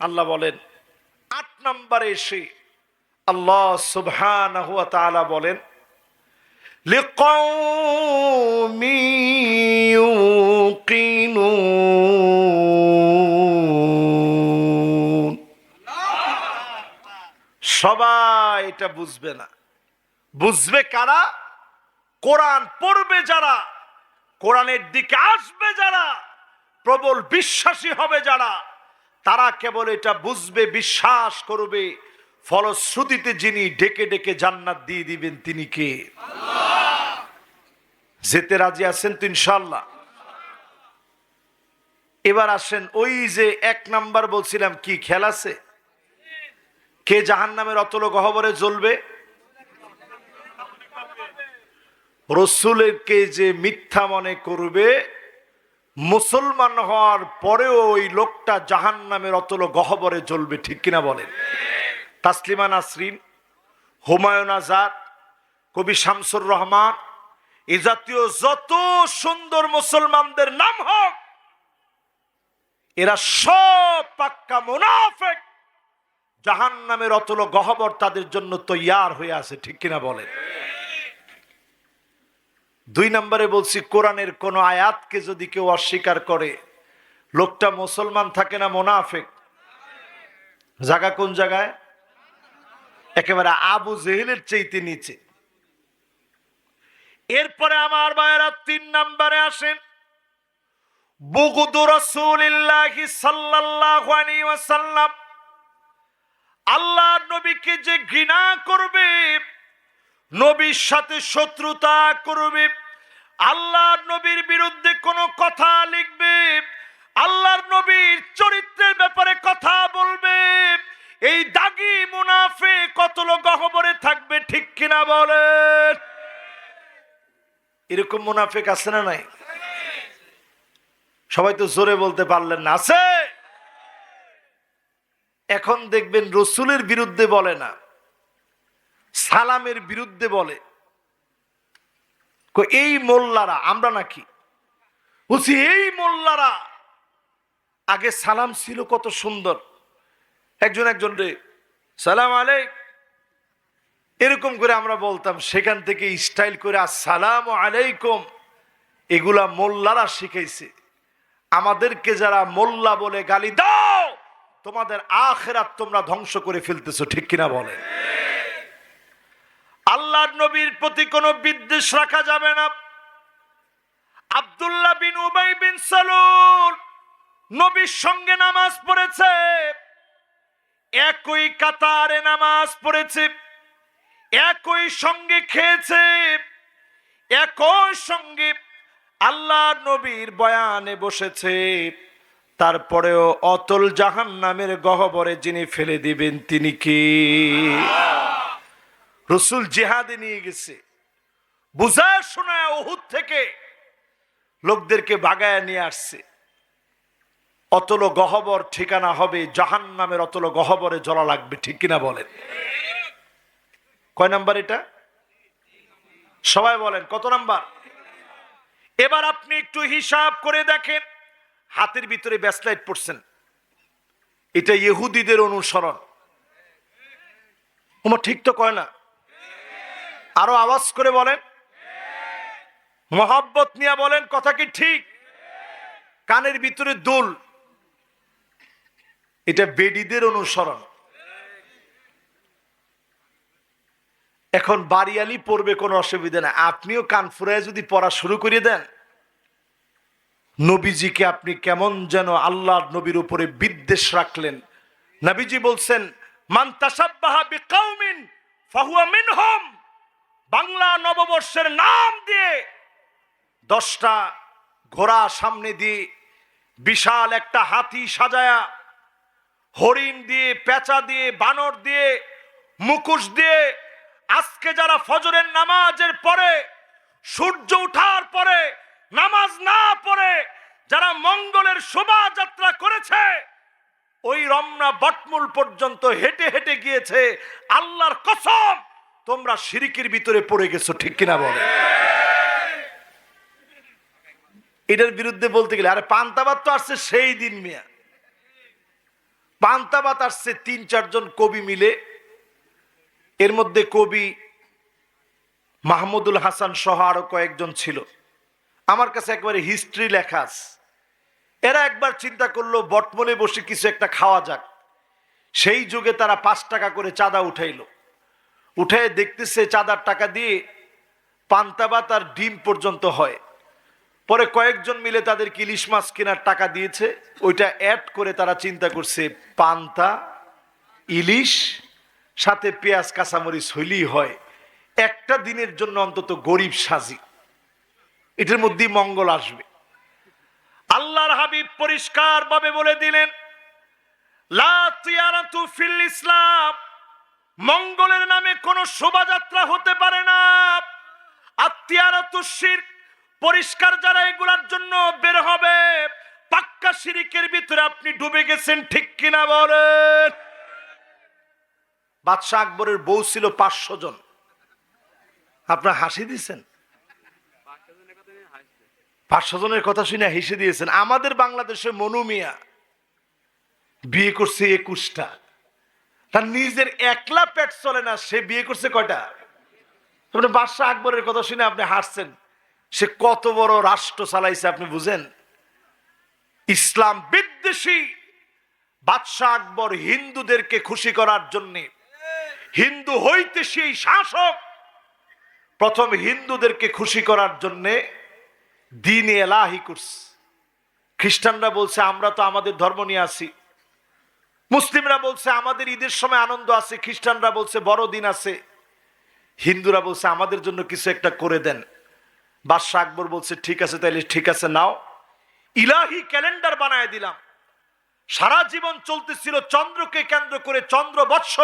আল্লাহ বলেন, আট নম্বরে এসে আল্লাহ সুবহান বলেন সবাই এটা বুঝবে না। বুঝবে কারা? কোরআন পড়বে যারা, কোরআনের দিকে আসবে যারা, প্রবল বিশ্বাসী হবে যারা। তারা কেবল এটা বুঝবে, বিশ্বাস করবে। ফলশ্রুতিতে যিনি ডেকে ডেকে জান্নাত দিয়ে দিবেন, তিনি কে? যেতে রাজি আছেন তো ইনশাল্লাহ এবার আসেন, ওই যে এক নাম্বার বলছিলাম, কি খেল আছে? কে জাহান নামের অতল গহবরে জ্বলবে? রসুলেরকে যে মিথ্যা মনে করবে মুসলমান হওয়ার পরেও ওই লোকটা জাহান নামের অতল গহবরে জ্বলবে, ঠিক কিনা বলেন? তাসলিমা নাসরিন, হুমায়ুন আজাদ, কবি শামসুর রহমান, এ জাতীয় যত সুন্দর মুসলমানদের নাম হোক, এরা সব পাক্কা মুনাফেক। জাহান নামের অতল গহবর তাদের জন্য তৈয়ার হয়ে আছে, ঠিক কিনা বলেন? দুই নম্বরে বলছি, কোরআনের কোন আয়াতকে যদি কেউ অস্বীকার করে, লোকটা মুসলমান থাকে না মোনাফেক? জায়গা কোন জায়গায়? একেবারে আবু জেহেলের চাইতে নিচে। এরপরে আমার ভাইয়েরা তিন নম্বরে আসেন। আল্লাহ নবীকে যে ঘৃণা করবে, নবীর সাথে শত্রুতা করবে আল্লাহর নবীর বিরুদ্ধে কোনো কথা লিখবে, আল্লাহর নবীর চরিত্রের ব্যাপারে কথা বলবে, এই দাগি মুনাফে কতল গহবরে থাকবে ঠিক কিনা বলেন? এরকম মুনাফেক আছে না নাই? সবাই তো জোরে বলতে পারলেন না, আছে? এখন দেখবেন রসুলের বিরুদ্ধে বলে না, সালামের বিরুদ্ধে বলে। এই মোল্লারা, আমরা নাকি? বলছি, এই মোল্লারা, আগে সালাম ছিল কত সুন্দর। একজন একজন রে, সালাম আলাইক। এরকম করে আমরা বলতাম, সেখান থেকে স্টাইল করে, আসসালাম আলাইকুম। এগুলা মোল্লারা শিখাইছে। আমাদেরকে যারা মোল্লা বলে গালি দাও, তোমাদের আখেরাত তোমরা ধ্বংস করে ফেলতেছো, ঠিক কিনা বলে? আল্লাহর নবীর প্রতি কোনো বিদ্বেষ রাখা যাবে না। আবদুল্লাহ বিন উবাই বিন সালুল নবীর সঙ্গে নামাজ পড়েছে। একই কাতারে নামাজ পড়েছে। একই সঙ্গে খেয়েছে। একই সঙ্গে আল্লাহ নবীর বয়ানে বসেছে। তারপরেও অতল জাহান নামের গহবরে যিনি ফেলে দিবেন তিনি কি? রসুল জেহাদে নিয়ে গেছে। বুঝা শোনায় ওহুদ থেকে লোকদেরকে বাগায় নিয়ে আসছে। অতল গহবর ঠিকানা হবে জাহান নামের অতল গহবরে জলা লাগবে, ঠিক কিনা বলেন? কয় নাম্বার এটা? সবাই বলেন, কত নাম্বার? এবার আপনি একটু হিসাব করে দেখেন, হাতের ভিতরে ব্যাসলাইট পড়ছেন। এটা ইহুদিদের অনুসরণ। ঠিক তো কয় না? আরও আওয়াজ করে বলেন। মহাব্বত নিয়ে বলেন, কথা কি ঠিক? কানের ভিতরে দুল। এটা বেডিদের অনুসরণ। এখন বাড়িয়ালি পড়বে, কোনো অসুবিধা নাই। আপনিও কান ফুরায় যদি পড়া শুরু করে দেন, নবীজিকে আপনি কেমন যেন আল্লাহর নবীর উপরে বিদ্বেষ রাখলেন। নবীজি বলছেন, মান তাসাব্বাহা বিকাউমিন ফাহুয়া মিনহুম। বাংলা নববর্ষের নাম দিয়ে দশটা ঘোড়া সামনে দিয়ে বিশাল একটা হাতি সাজায়া হরিণ দিয়ে, পেঁচা দিয়ে, বানর দিয়ে মুকুশ দিয়ে আজকে যারা ফজরের নামাজের পরে, সূর্য ওঠার পরে, নামাজ না পড়ে, যারা মঙ্গলের শোভাযাত্রা করেছে, ওই রমনা বটমূল পর্যন্ত হেঁটে হেঁটে গিয়েছে, আল্লাহর কসম তোমরা সিরিকির ভিতরে পড়ে গেছো, ঠিক কিনা বলে? এটার বিরুদ্ধে বলতে গেলে, আরে পান্তাবাদ তো আসছে সেই দিন মিয়া। পান্তাবাত আসছে তিন চারজন কবি মিলে। এর মধ্যে কবি মাহমুদুল হাসান সহ আরও কয়েকজন ছিল। আমার কাছে একবারে হিস্ট্রি লেখা এরা একবার চিন্তা করল, বটমলে বসে কিছু একটা খাওয়া যাক। সেই যুগে তারা পাঁচ টাকা করে চাঁদা উঠাইলো। উঠে দেখতেছে চাঁদার টাকা দিয়ে পান্তাবাত আর ডিম পর্যন্ত হয়। পরে কয়েকজন মিলে তাদের ইলিশ মাছ কেনার টাকা দিয়েছে। ওইটা অ্যাড করে তারা চিন্তা করছে, পান্তা, ইলিশ, সাথে পেঁয়াজ, কাঁচামরিচ হইলেই হয়। একটা দিনের জন্য অন্তত গরিব সাজি। এটার মধ্যেই মঙ্গল আসবে। আল্লাহর হাবিব পরিষ্কার ভাবে বলে দিলেন, লা ফিল ইসলাম। মঙ্গলের নামে কোন শোভাযাত্রা হতে পারে না। আত্মীয়ারা আত্মীয়ারতুশির পরিষ্কার যারা এগুলার জন্য বের হবে, পাক্কা শিরিকের ভিতরে আপনি ডুবে গেছেন, ঠিক কিনা বলেন? বাদশাহ আকবরের বউ ছিল পাঁচশো জন। আপনার হাসি দিছেন পাঁচশো জনের কথা শুনে হেসে দিয়েছেন। আমাদের বাংলাদেশে মনু মিয়া বিয়ে করছে একুশটা। তার নিজের একলা পেট চলে না, সে বিয়ে করছে কয়টা? আপনি বাদশাহ আকবরের কথা শুনে আপনি হাসছেন। সে কত বড় রাষ্ট্র চালাইছে, আপনি বুঝেন? ইসলাম বিদ্বেষী। বাদশাহ আকবর হিন্দুদেরকে খুশি করার জন্য হিন্দু হইতে সেই শাসক প্রথম হিন্দুদেরকে খুশি করার জন্য দিন এলাহি করছে। খ্রিস্টানরা বলছে, আমরা তো আমাদের ধর্ম নিয়ে আসি মুসলিমরা বলছে, আমাদের ঈদের সময় আনন্দ আছে, খ্রিস্টানরা বলছে, বড়দিন আছে। হিন্দুরা বলছে, আমাদের জন্য কিছু একটা করে দেন। বাদশাহ আকবর বলছে, ঠিক আছে, তাইলে ঠিক আছে, নাও। ইলাহি ক্যালেন্ডার বানায় দিলাম। সারা জীবন চলতেছিল চন্দ্রকে কেন্দ্র করে চন্দ্র বৎস।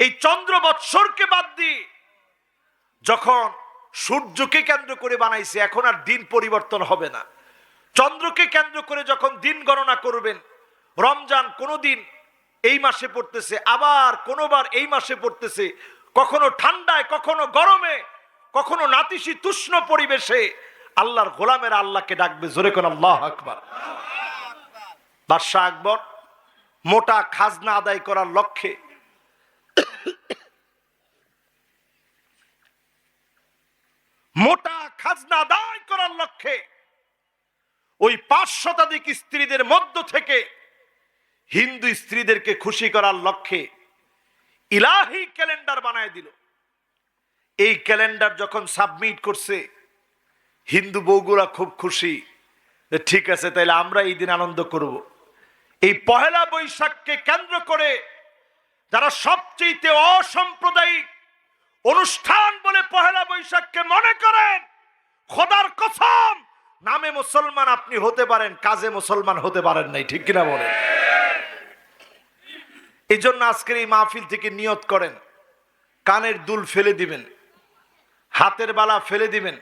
এই চন্দ্র বৎসরকে বাদ দিয়ে যখন সূর্যকে কেন্দ্র করে বানাইছে, এখন আর দিন পরিবর্তন হবে না। চন্দ্রকে কেন্দ্র করে যখন দিন গণনা করবেন রমজান কোনো দিন এই মাসে পড়তেছে, আবার কোনোবার এই মাসে পড়তেছে। কখনো ঠান্ডায়, কখনো গরমে, কখনো নাতিশি তুষ্ণ পরিবেশে আল্লাহর গোলামের আল্লাহকে ডাকবে, জোরে কোন আল্লাহ আকবার। বাদশাহ আকবর, মোটা খাজনা আদায় করার লক্ষ্যে মোটা খাজনা আদায় করার লক্ষ্যে ওই পাঁচ শতাধিক স্ত্রীদের মধ্য থেকে হিন্দু স্ত্রীদেরকে খুশি করার লক্ষ্যে ইলাহি ক্যালেন্ডার বানায় দিল। এই ক্যালেন্ডার যখন সাবমিট করছে, হিন্দু বউগুলা খুব খুশি ঠিক আছে, তাইলে আমরা এই দিন আনন্দ করব। এই পহেলা বৈশাখকে কেন্দ্র করে যারা সবচেয়ে অসাম্প্রদায়িক অনুষ্ঠান বলে পহেলা বৈশাখকে মনে করেন, খোদার কসম, নামে মুসলমান আপনি হতে পারেন, কাজে মুসলমান হতে পারেন নাই, ঠিক কিনা বলেন? এই জন্য আজকের এই মাহফিল থেকে নিয়ত করেন। কানের দুল ফেলে দিবেন। হাতের বালা ফেলে দিবেন।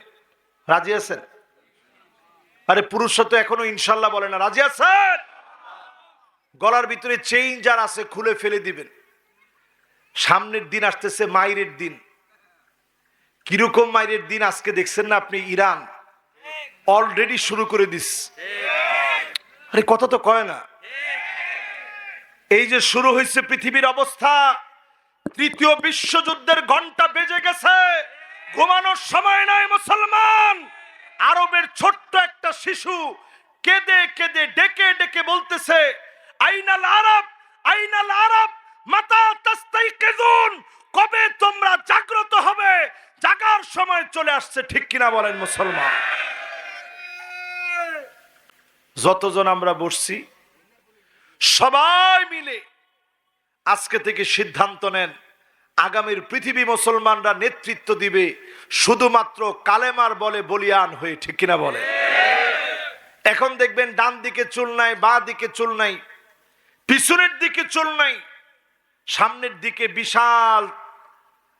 রাজি আছেন? আরে পুরুষ তো এখনও ইনশাল্লাহ বলে না। রাজি আছেন? গলার ভিতরে চেইন যার আছে, খুলে ফেলে দিবেন। সামনের দিন আসতেছে মাইরের দিন। কীরকম মাইরের দিন আজকে দেখছেন না আপনি? ইরান। অলরেডি শুরু করে দিস। আরে কথা তো কয় না। এই যে শুরু হয়েছে পৃথিবীর অবস্থা, তৃতীয় বিশ্বযুদ্ধের ঘণ্টা বেজে গেছে। ঘুমানোর সময় নাই মুসলমান। আরবের ছোট্ট একটা শিশু কেঁদে কেঁদে ডেকে ডেকে বলতেছে, আইনাল আরব আইনাল আরব, মাতা তাস্তাই কেজুন, কবে তোমরা জাগ্রত হবে? জাগার সময় চলে আসছে, ঠিক কিনা বলেন মুসলমান? যতজন আমরা বসছি সবাই মিলে আজকে থেকে সিদ্ধান্ত নেন, আগামীর পৃথিবী মুসলমানরা নেতৃত্ব দিবে, শুধুমাত্র কালেমার বলে বলিয়ান হয়ে, ঠিক কিনা বলে? এখন দেখবেন ডান দিকে চুল নাই, বা দিকে চুল নাই, পিছনের দিকে চুল নাই, সামনের দিকে বিশাল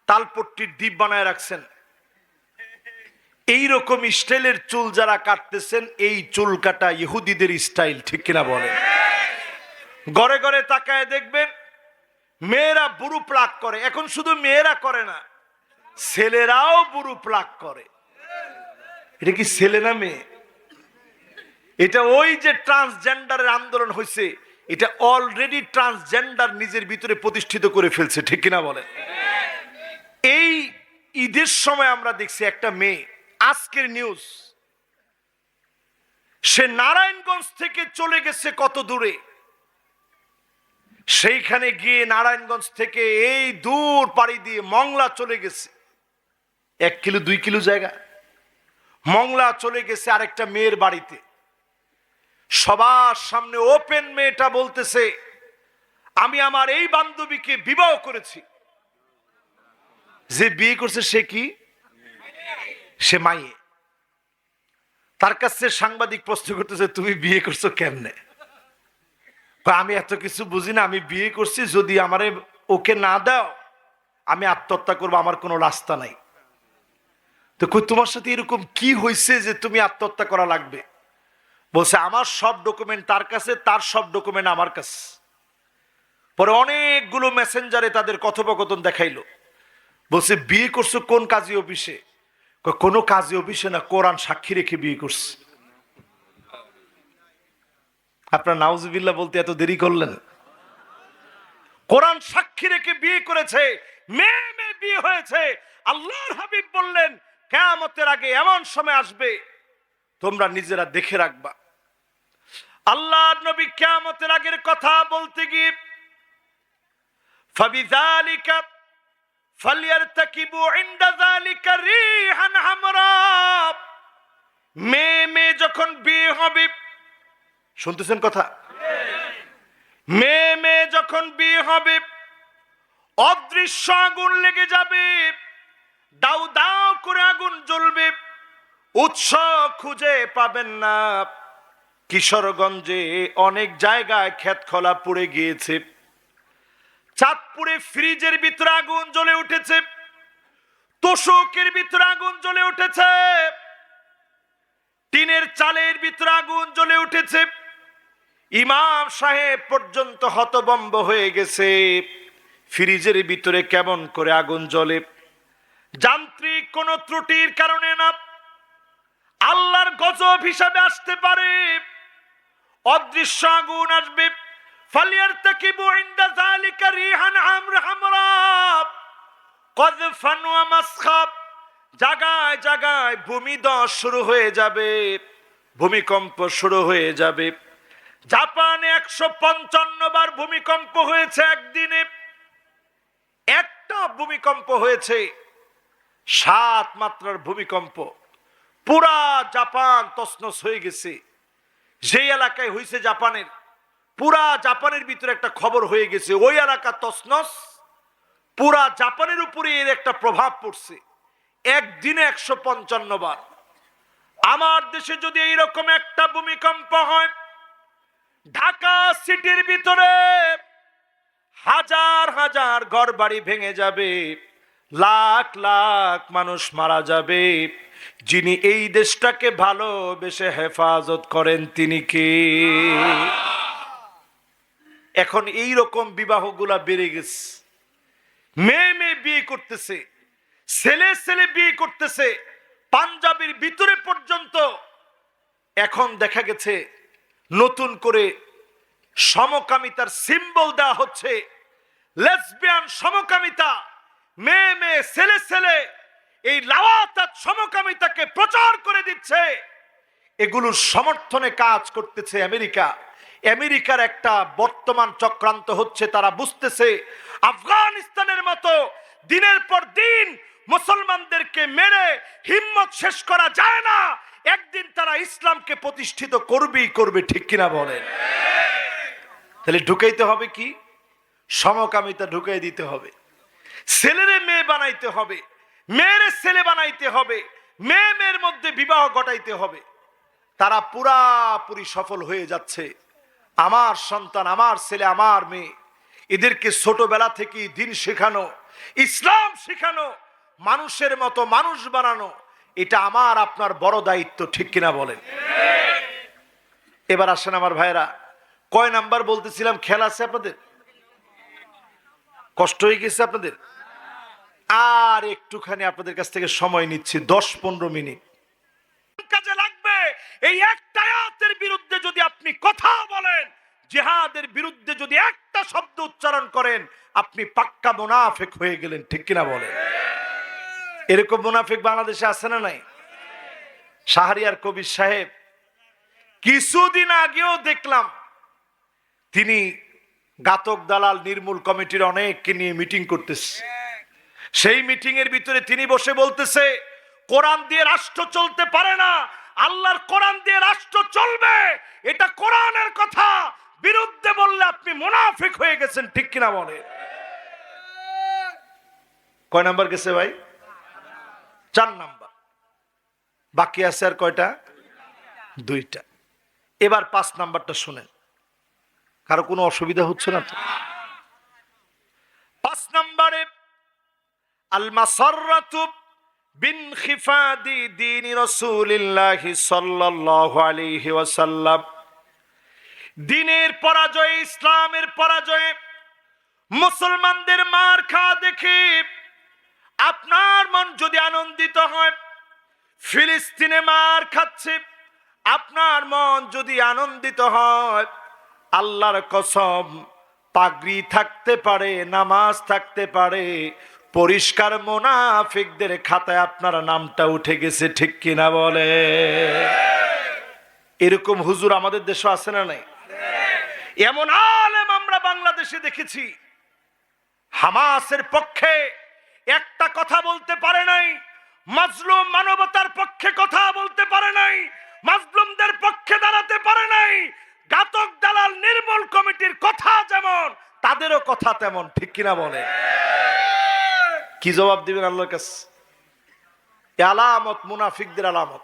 তালপট্টির দ্বীপ বানায় রাখছেন। এই রকম স্টাইলের চুল যারা কাটতেছেন, এই চুল কাটা ইহুদিদের স্টাইল, ঠিক কিনা বলে? গড়ে গড়ে তাকায় দেখবেন মেয়েরা বুড়ু প্লাক করে। এখন শুধু মেয়েরা করে না, ছেলেরাও বুড়ু প্লাক করে। এটা কি ছেলে না মেয়ে? এটা ওই যে ট্রান্সজেন্ডারের আন্দোলন হয়েছে, এটা অলরেডি ট্রান্সজেন্ডার নিজের ভিতরে প্রতিষ্ঠিত করে ফেলছে, ঠিক কিনা বলেন? এই ঈদের সময় আমরা দেখছি একটা মেয়ে, আজকের নিউজ সে নারায়ণগঞ্জ থেকে চলে গেছে কত দূরে? সেইখানে গিয়ে নারায়ণগঞ্জ থেকে এই দূর পাড়ি দিয়ে মংলা চলে গেছে। এক কিলো, দুই কিলো জায়গা। মংলা চলে গেছে আরেকটা মেয়ের বাড়িতে। সবার সামনে ওপেন মেয়েটা বলতেছে, আমি আমার এই বান্ধবীকে বিবাহ করেছি। যে বিয়ে করছে সে কি? সে মাইয়ে। তার কাছে সাংবাদিক প্রশ্ন করতেছে, তুমি বিয়ে করছ কেমনে? আমি এত কিছু বুঝি না, আমি বিয়ে করছি, যদি আমারে ওকে না দাও, আমি আত্মহত্যা করব, আমার কোনো রাস্তা নাই। তো তোমার সাথে এরকম কি হয়েছে যে তুমি আত্মহত্যা করা লাগবে? বলছে, আমার সব ডকুমেন্ট তার কাছে, তার সব ডকুমেন্ট আমার কাছে। পরে অনেকগুলো মেসেঞ্জারে তাদের কথোপকথন দেখাইলো। বলছে, বিয়ে করছ কোন কাজী অফিসে? কোনো কাজী অফিসে না, কোরআন সাক্ষী রেখে বিয়ে করছে। আপনার নাউজুবিল্লাহ বলতে এত দেরি করলেন। কোরআন সাক্ষী রেখে বিয়ে করেছে, মেয়ে মেয়ে বিয়ে হয়েছে। আল্লাহর হাবিব বললেন, কেয়ামতের আগে এমন সময় আসবে, তোমরা নিজেরা দেখে রাখবা। আল্লাহ নবী কেয়ামতের আগের কথা বলতে গিয়ে রিহান মেয়ে মেয়ে যখন বিয়ে হবে শুনতেছেন কথা? মেয়ে মেয়ে যখন বিয়ে হবে, অদৃশ্য আগুন লেগে যাবে, দাউ দাউ করে আগুন জ্বলবে, উৎস খুঁজে পাবেন না। কিশোরগঞ্জে অনেক জায়গায় ক্ষেত খোলা পড়ে গিয়েছে। চাঁদপুরে ফ্রিজের ভিতরে আগুন জ্বলে উঠেছে। তোষকের ভিতরে আগুন জ্বলে উঠেছে। টিনের চালের ভিতরে আগুন জ্বলে উঠেছে। ইমাম সাহেব পর্যন্ত হতবম্ব হয়ে গেছে। ফ্রিজের ভিতরে কেমন করে আগুন জ্বলে। যান্ত্রিক কোন ত্রুটির কারণে না। আল্লাহর গজব হিসাবে আসতে পারে। অদৃশ্য আগুন আসবে। ফালিয়ার রিহান মাসখাব জায়গায় জায়গায় ভূমিধস শুরু হয়ে যাবে। ভূমিকম্প শুরু হয়ে যাবে। জাপানে একশো পঞ্চান্ন বার ভূমিকম্প হয়েছে একদিনে। একটা ভূমিকম্প হয়েছে, সাত মাত্রার ভূমিকম্প। পুরা জাপান তসনস হয়ে গেছে। যেই এলাকায় হয়েছে জাপানের, পুরা জাপানের ভিতরে একটা খবর হয়ে গেছে, ওই এলাকা তসনস পুরা জাপানের উপরে এর একটা প্রভাব পড়ছে। একদিনে একশো পঞ্চান্ন বার। আমার দেশে যদি এইরকম একটা ভূমিকম্প হয় ঢাকা সিটির ভিতরে হাজার হাজার ঘর বাড়ি ভেঙে যাবে, লাখ লাখ মানুষ মারা যাবে। যিনি এই দেশটাকে ভালোবেসে হেফাজত করেন তিনি কে? এখন এই রকম বিবাহগুলা বেড়ে গেছে। মেয়ে মেয়ে বিয়ে করতেছে, ছেলে ছেলে বিয়ে করতেছে, পাঞ্জাবির ভিতরে পর্যন্ত। এখন দেখা গেছে নতুন করে সমকামিতার সিম্বল দেওয়া হচ্ছে। লেসবিয়ান সমকামিতা, মেয়ে মেয়ে, ছেলে ছেলে, এই লাওয়াতাত সমকামিতাকে প্রচার করে দিচ্ছে। এগুলোর সমর্থনে কাজ করতেছে আমেরিকা। আমেরিকার একটা বর্তমান চক্রান্ত হচ্ছে, তারা বুঝতেছে আফগানিস্তানের মতো দিনের পর দিন মুসলমানদেরকে মেরে হিম্মত শেষ করা যায় না। একদিন তারা ইসলামকে প্রতিষ্ঠিত করবেই করবে, ঠিক কিনা বলেন? তাহলে ঢুকাইতে হবে কি? সমকামিতা ঢুকাই দিতে হবে। ছেলেরে মেয়ে বানাইতে হবে। মেয়েরে ছেলে বানাইতে হবে। মেয়ে মেয়ের মধ্যে বিবাহ ঘটাইতে হবে। তারা পুরাপুরি সফল হয়ে যাচ্ছে। আমার সন্তান, আমার ছেলে, আমার মেয়ে, এদেরকে ছোটবেলা থেকে দিন শেখানো, ইসলাম শেখানো, মানুষের মতো মানুষ বানানো এটা আমার, আপনার বড় দায়িত্ব, ঠিক কিনা বলেন? এবার আসেন আমার ভাইরা কয় নাম্বার বলতেছিলাম খেলা আছে আপনাদের? কষ্ট হয়ে গেছে আপনাদের? আর একটুখানি আপনাদের কাছ থেকে সময় নিচ্ছি, দশ পনেরো মিনিট। কাজে লাগবে, এই একটা আয়াতের বিরুদ্ধে যদি আপনি কথা বলেন, জিহাদের বিরুদ্ধে যদি একটা শব্দ উচ্চারণ করেন, আপনি পাক্কা মুনাফেক হয়ে গেলেন, ঠিক কিনা বলেন? এরকম মুনাফিক বাংলাদেশে আছে না নাই? শাহরিয়ার কবির সাহেব, কিছুদিন আগেও দেখলাম তিনি গাতক দালাল নির্মূল কমিটির অনেককে নিয়ে মিটিং করতেছে। সেই মিটিং এর ভিতরে তিনি বসে বলতেছে, কোরআন দিয়ে রাষ্ট্র চলতে পারে না, আল্লাহর কোরআন দিয়ে রাষ্ট্র চলবে, এটা কোরআনের কথা। বিরুদ্ধে বললে আপনি মুনাফিক হয়ে গেছেন, ঠিক কিনা বলে কয় নাম্বার গেছে ভাই? চার নাম্বার। বাকি আছে আর কয়টা? দুইটা। এবার পাঁচ নাম্বারটা শুনেন। কারও কোনো অসুবিধা হচ্ছে না তো? পাঁচ নাম্বারে দিন রাসূলিল্লাহ সাল্লাল্লাহু আলাইহি দিনের পরাজয়, ইসলামের পরাজয়ে মুসলমানদের মার খাওয়া দেখে আপনার মন যদি আনন্দিত হয়, ফিলিস্তিনে মার খাচ্ছে, আপনার মন যদি আনন্দিত হয়, আল্লাহর কসম, পাগড়ি থাকতে পারে, নামাজ থাকতে পারে, পরিষ্কার মোনাফিকদের খাতায় আপনার নামটা উঠে গেছে, ঠিক কিনা বলে? এরকম হুজুর আমাদের দেশে আছে না নাই? এমন আলেম আমরা বাংলাদেশে দেখেছি, হামাসের পক্ষে একটা কথা বলতে পারে নাই। মাজলুম মানবতার পক্ষে কথা বলতে পারে নাই। মাজলুমদের পক্ষে দাঁড়াতে পারে নাই। ঘাতক দালাল নির্মূল কমিটির কথা যেমন, তাদেরও কথা তেমন, ঠিক কিনা বলে? কি জবাব দিবেন আল্লাহর কাছে? আলামত মুনাফিকদের আলামত।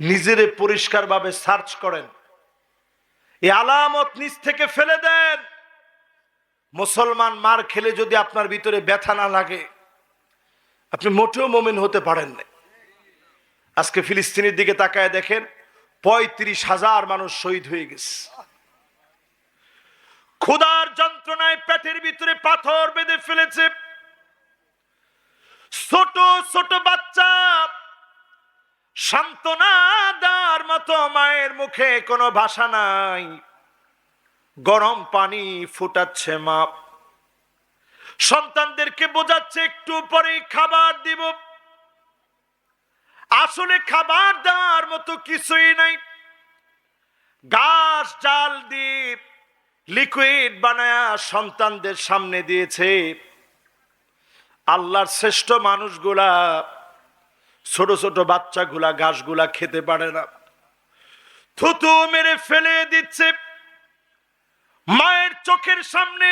নিজেরে পরিষ্কারভাবে সার্চ করেন। এ আলামত নিজ থেকে ফেলে দেন। মুসলমান মার খেলে যদি আপনার ভিতরে ব্যথা না লাগে, আপনি মোটেও মোমেন হতে পারেন না আজকে ফিলিস্তিনের দিকে তাকায় দেখেন, পঁয়ত্রিশ হাজার মানুষ শহীদ হয়ে গেছে। ক্ষুধার যন্ত্রণায় পেটের ভিতরে পাথর বেঁধে ফেলেছে। ছোট ছোট বাচ্চা, সান্ত্বনা দেওয়ার মতো মায়ের মুখে কোনো ভাষা নাই। গরম পানি ফুটাচ্ছে মা। সন্তানদেরকে বোঝাচ্ছে, একটু পরে খাবার দিব। আসলে খাবার দেওয়ার মতো কিছুই নাই। গাছ জাল দিয়ে লিকুইড বানায়া সন্তানদের সামনে দিয়েছে। আল্লাহর শ্রেষ্ঠ মানুষগুলা, ছোট ছোট বাচ্চাগুলা ঘাসগুলা খেতে পারে না। থুতু মেরে ফেলে দিচ্ছে। মায়ের চোখের সামনে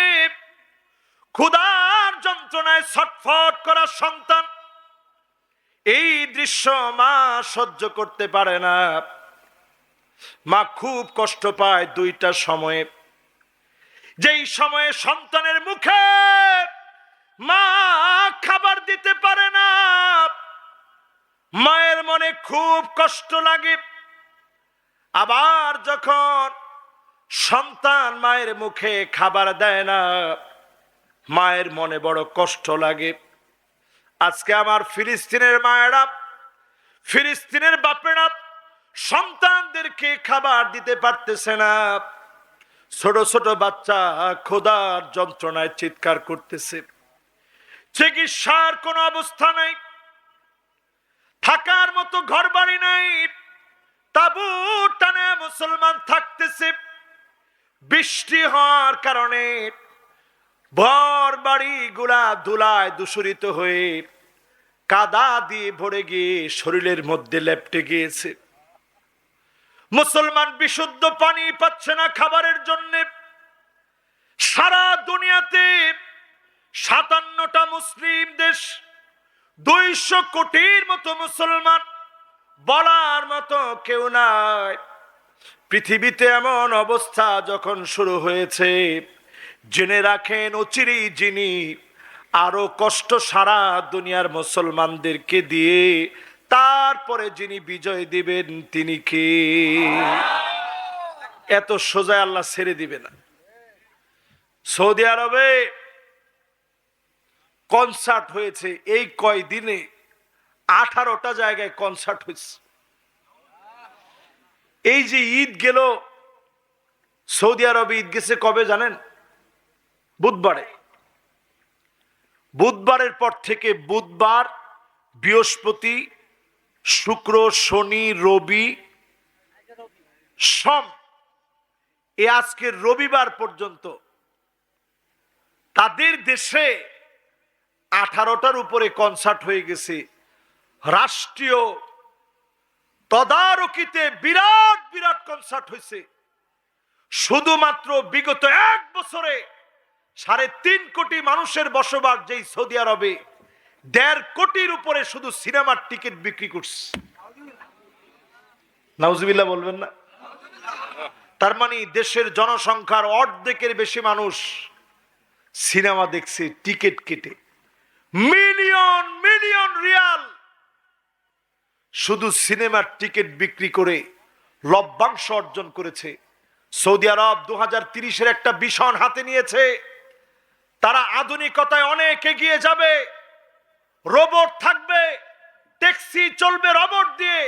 ক্ষুধার যন্ত্রণায় ছটফট করা সন্তান। এই দৃশ্য মা সহ্য করতে পারে না। মা খুব কষ্ট পায় দুইটা সময়ে। যেই সময়ে সন্তানের মুখে মা খাবার দিতে পারে না, মায়ের মনে খুব কষ্ট লাগে। আবার যখন সন্তান মায়ের মুখে খাবার দেয় না। মায়ের মনে বড় কষ্ট লাগে। আজকে আমার ফিলিস্তিনের মায়েরা, ফিলিস্তিনের বাপেরা সন্তানদেরকে খাবার দিতে পারতেছে না। ছোট ছোট বাচ্চা খোদার যন্ত্রণায় চিৎকার করতেছে। চিকিৎসার কোনো অবস্থা নাই। থাকার মতো ঘর বাড়ি নাই। তাবু টানে মুসলমান থাকতেছে। বৃষ্টি হওয়ার কারণে ভর বাড়ি গুলা দুলায় দূষরিত হয়ে কাদা দিয়ে ভরে গিয়ে শরীরের মধ্যে লেপটে গিয়েছে। মুসলমান বিশুদ্ধ পানি পাচ্ছে না খাবারের জন্য। সারা দুনিয়াতে সাতান্নটা মুসলিম দেশ, দুইশো কোটির মতো মুসলমান বলার মতো কেউ নাই। পৃথিবীতে এমন অবস্থা যখন শুরু হয়েছে, জেনে রাখেন অচিরেই যিনি আরও কষ্ট সারা দুনিয়ার মুসলমানদেরকে দিয়ে, তারপরে যিনি বিজয় দিবেন তিনি কে? এত সোজা আল্লাহ ছেড়ে দিবে না। সৌদি আরবে কনসার্ট হয়েছে, এই কয় দিনে আঠারোটা জায়গায় কনসার্ট হয়েছে। এই যে ঈদ গেল, সৌদি আরবে ঈদ গেছে কবে জানেন? বুধবারে। বুধবারের পর থেকে বুধবার, বৃহস্পতি, শুক্র, শনি, রবি, সম, এ আজকের রবিবার পর্যন্ত। তাদের দেশে আঠারোটার উপরে কনসার্ট হয়ে গেছে। রাষ্ট্রীয় তদারকিতে বিরাট বিরাট কনসার্ট হয়েছে শুধুমাত্র বিগত এক বছরে সাড়ে তিন কোটি মানুষের বসবাস যেই সৌদি আরবে, দেড় কোটির উপরে শুধু সিনেমার টিকিট বিক্রি করছে। নাউজুবিল্লাহ বলবেন না? তার মানে দেশের জনসংখ্যার অর্ধেকের বেশি মানুষ সিনেমা দেখছে, টিকিট কেটে। মিলিয়ন মিলিয়ন রিয়াল শুধু সিনেমার টিকিট বিক্রি করে লভ্যাংশ অর্জন করেছে। সৌদি আরব দু হাজার একটা ভীষণ হাতে নিয়েছে। তারা আধুনিকতায় অনেক এগিয়ে যাবে। রোবট থাকবে, ট্যাক্সি চলবে রোবট দিয়ে,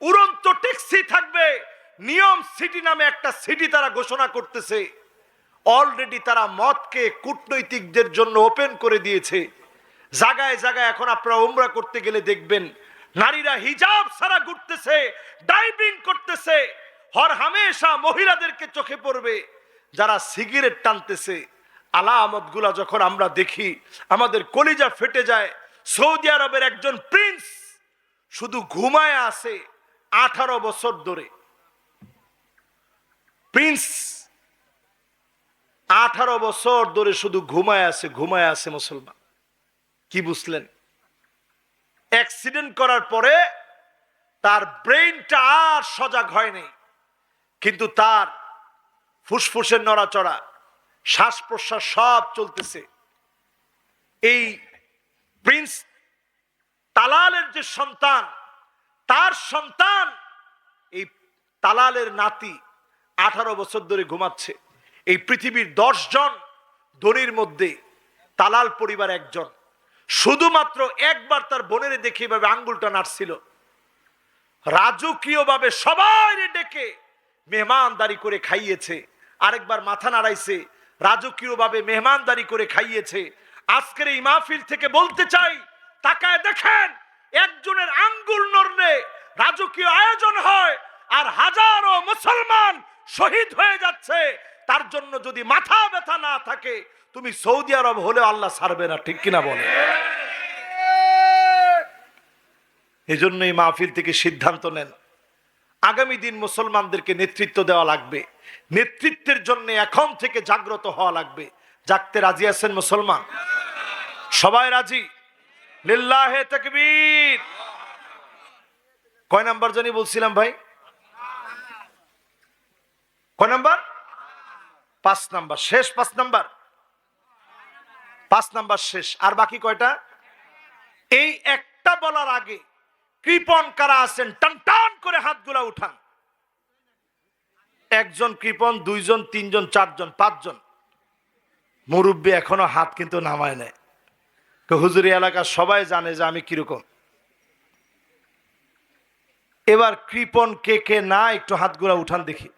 উড়ন্ত ট্যাক্সি থাকবে। নিয়ম সিটি নামে একটা সিটি তারা ঘোষণা করতেছে। অলরেডি তারা মদকে কূটনৈতিকদের জন্য ওপেন করে দিয়েছে। জায়গায় জায়গায় এখন আপনারা উমরা করতে গেলে দেখবেন নারীরা হিজাব ছাড়া ঘুরতেছে ডাইভিং করতেছে, হর হামেশা মহিলাদেরকে চোখে পড়বে, যারা সিগারেট টানতেছে। আলামতগুলা যখন আমরা দেখি, আমাদের কলিজা ফেটে যায়। সৌদি আরবের একজন প্রিন্স শুধু ঘুমায় আছে আঠারো বছর ধরে। প্রিন্স আঠারো বছর ধরে শুধু ঘুমায় আছে ঘুমায় আছে মুসলমান। কি বুঝলেন? অ্যাক্সিডেন্ট করার পরে তার ব্রেইনটা আর সজাগ হয়নি। কিন্তু তার ফুসফুসের নড়াচড়া শ্বাস প্রশ্বাস সব চলতেছে। এই প্রিন্স তালালের যে সন্তান, তার সন্তান, এই তালালের নাতি আঠারো বছর ধরে ঘুমাচ্ছে। এই পৃথিবীর দশ জন ধনির মধ্যে তালাল পরিবার একজন। শুধুমাত্র একবার তার বোনের দেখে এভাবে আঙ্গুলটা নাড়ছিল। রাজকীয়ভাবে সবাই ডেকে মেহমানদারি করে খাইয়েছে। আরেকবার মাথা নাড়াইছে, রাজকীয়ভাবে মেহমানদারি করে খাইয়েছে। আজকের এই মাহফিল থেকে বলতে চাই, তাকায় দেখেন, একজনের আঙ্গুল নড়লে রাজকীয় আয়োজন হয় আর হাজারো মুসলমান শহীদ হয়ে যাচ্ছে। তার জন্য যদি মাথা ব্যথা না থাকে, তুমি সৌদি আরব হলে আল্লাহ ছাড়বে না, ঠিক কিনা বলে? এই মাহফিল থেকে সিদ্ধান্ত নেন। আগামী দিন মুসলমানদেরকে নেতৃত্ব দেওয়া লাগবে। নেতৃত্বের জন্য এখন থেকে জাগ্রত হওয়া লাগবে। জাগতে রাজি আছেন মুসলমান? সবাই রাজি? লিল্লাহে কয় নাম্বার জানি বলছিলাম ভাই? কয় নাম্বার? পাঁচ নাম্বার, শেষ পাঁচ নাম্বার। পাঁচ নাম্বার শেষ। আর বাকি কয়টা? এই একটা বলার আগে কৃপন কারা আছেন? টান টান করে হাতগুলা উঠান। একজন কৃপন দুইজন, তিনজন, চারজন, পাঁচজন। মুরব্বী এখনও হাত কিন্তু নামায় নেয় তো হুজুরি এলাকার সবাই জানে যে আমি কীরকম। এবার কৃপন কে কে না, একটু হাতগুলা উঠান দেখি।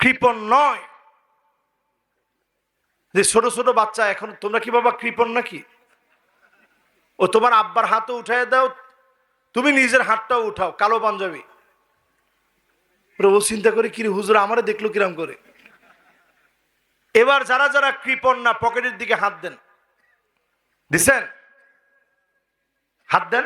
কৃপন নয়। যে ছোট ছোট বাচ্চা, এখন তোমরা কি বাবা কৃপন নাকি? ও তোমার আব্বার হাতও উঠাই দাও, তুমি নিজের হাতটাও উঠাও, কালো পাঞ্জাবি। প্রভু চিন্তা করে, কিরে হুজুর, আমারে দেখল কিরাম করে? এবার যারা যারা কৃপন না, পকেটের দিকে হাত দেন। দিছেন? হাত দেন?